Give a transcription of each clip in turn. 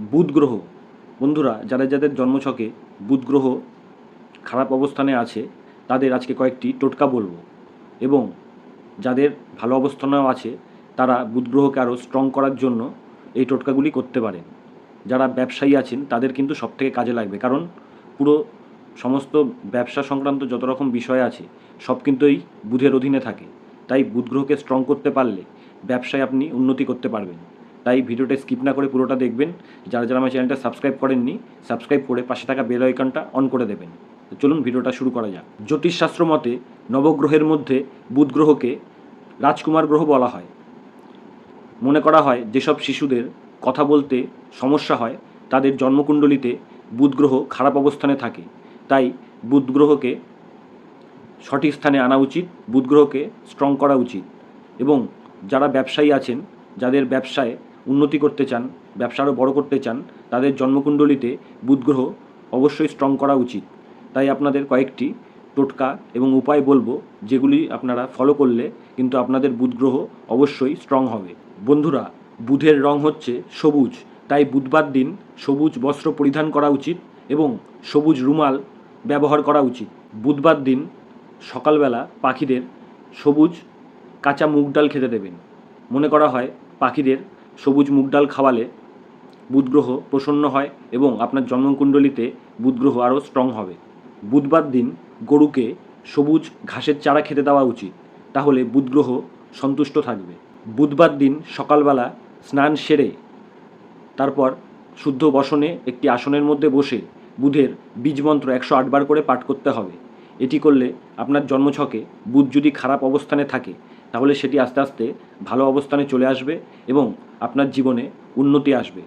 বুধ গ্রহ বন্ধুরা, যাদের যাদের জন্মছকে বুধ গ্রহ খারাপ অবস্থানে আছে, তাদের আজকে কয়েকটি টোটকা বলব এবং যাদের ভালো অবস্থানেও আছে, তারা বুধ গ্রহকে আরও স্ট্রং করার জন্য এই টোটকাগুলি করতে পারেন। যারা ব্যবসায়ী আছেন, তাদের কিন্তু সবথেকে কাজে লাগবে। কারণ পুরো সমস্ত ব্যবসা সংক্রান্ত যত রকম বিষয় আছে, সব কিন্তু এই বুধের অধীনে থাকে। তাই বুধ গ্রহকে স্ট্রং করতে পারলে ব্যবসায় আপনি উন্নতি করতে পারবেন। তাই ভিডিওটা স্কিপ না করে পুরোটা দেখবেন। যারা যারা আমার চ্যানেলটা সাবস্ক্রাইব করেননি সাবস্ক্রাইব করে পাশে থাকা বেল আইকনটা অন করে দেবেন। তো চলুন ভিডিওটা শুরু করা যাক। জ্যোতিষশাস্ত্র মতে নবগ্রহের মধ্যে বুধ গ্রহকে রাজকুমার গ্রহ বলা হয়। মনে করা হয় যেসব শিশুদের কথা বলতে সমস্যা হয়, তাদের জন্মকুণ্ডলিতে বুধ গ্রহ খারাপ অবস্থানে থাকে। তাই বুধ গ্রহকে সঠিক স্থানে আনা উচিত, বুধ গ্রহকে স্ট্রং করা উচিত। এবং যারা ব্যবসায়ী আছেন, যাদের ব্যবসায় উন্নতি করতে চান, ব্যবসা আরও বড় করতে চান, তাদের জন্মকুণ্ডলিতে বুধগ্রহ অবশ্যই স্ট্রং করা উচিত। তাই আপনাদের কয়েকটি টোটকা এবং উপায় বলব, যেগুলি আপনারা ফলো করলে কিন্তু আপনাদের বুধ গ্রহ অবশ্যই স্ট্রং হবে। বন্ধুরা, বুধের রং হচ্ছে সবুজ, তাই বুধবার দিন সবুজ বস্ত্র পরিধান করা উচিত এবং সবুজ রুমাল ব্যবহার করা উচিত। বুধবার দিন সকালবেলা পাখিদের সবুজ কাঁচা মুগ ডাল খেতে দেবেন। মনে করা হয় পাখিদের সবুজ মুগ ডাল খাওয়ালে বুধগ্রহ প্রসন্ন হয় এবং আপনার জন্মকুণ্ডলিতে বুধগ্রহ আরও স্ট্রং হবে। বুধবার দিন গরুকে সবুজ ঘাসের চারা খেতে দেওয়া উচিত, তাহলে বুধগ্রহ সন্তুষ্ট থাকবে। বুধবার দিন সকালবেলা স্নান সেরে তারপর শুদ্ধ বসনে একটি আসনের মধ্যে বসে বুধের বীজমন্ত্র একশো আটবার করে পাঠ করতে হবে। এটি করলে আপনার জন্মছকে বুধ যদি খারাপ অবস্থানে থাকে, তাহলে সেটি আস্তে আস্তে ভালো অবস্থানে চলে আসবে এবং আপনার জীবনে উন্নতি আসবে।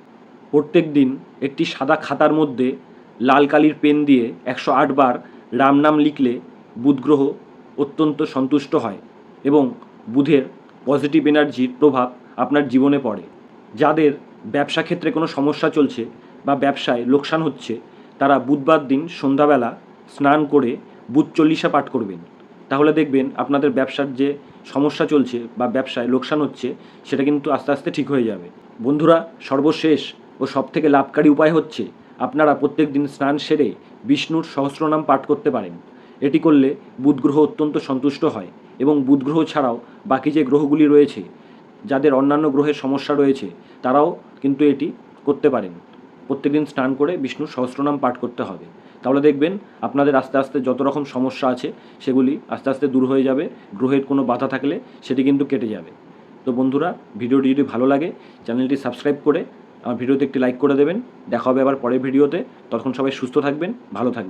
প্রত্যেক দিন একটি সাদা খাতার মধ্যে লাল কালির পেন দিয়ে একশো আটবার রাম নাম লিখলে বুধ গ্রহ অত্যন্ত সন্তুষ্ট হয় এবং বুধের পজিটিভ এনার্জির প্রভাব আপনার জীবনে পড়ে। যাদের ব্যবসা ক্ষেত্রে কোনো সমস্যা চলছে বা ব্যবসায় লোকসান হচ্ছে, তারা বুধবার দিন সন্ধ্যাবেলা স্নান করে বুধ চল্লিশা পাঠ করবেন। তাহলে দেখবেন আপনাদের ব্যবসার যে সমস্যা চলছে বা ব্যবসায় লোকসান হচ্ছে, সেটা কিন্তু আস্তে আস্তে ঠিক হয়ে যাবে। বন্ধুরা, সর্বশেষ ও সবথেকে লাভকারী উপায় হচ্ছে আপনারা প্রত্যেক দিন স্নান সেরে বিষ্ণুর সহস্রনাম পাঠ করতে পারেন। এটি করলে বুধ গ্রহ অত্যন্ত সন্তুষ্ট হয় এবং বুধ গ্রহ ছাড়াও বাকি যে গ্রহগুলি রয়েছে, যাদের অন্যান্য গ্রহের সমস্যা রয়েছে, তারাও কিন্তু এটি করতে পারেন। প্রত্যেকদিন স্নান করে বিষ্ণুর সহস্রনাম পাঠ করতে হবে। তাহলে দেখবেন আপনাদের আস্তে আস্তে যত রকম সমস্যা আছে, সেগুলি আস্তে আস্তে দূর হয়ে যাবে, গ্রহের কোনো বাধা থাকলে সেটি কিন্তু কেটে যাবে। তো বন্ধুরা, ভিডিওটি যদি ভালো লাগে, চ্যানেলটি সাবস্ক্রাইব করে আমার ভিডিওতে একটি লাইক করে দেবেন। দেখা হবে আবার পরের ভিডিওতে। তখন সবাই সুস্থ থাকবেন, ভালো থাকবেন।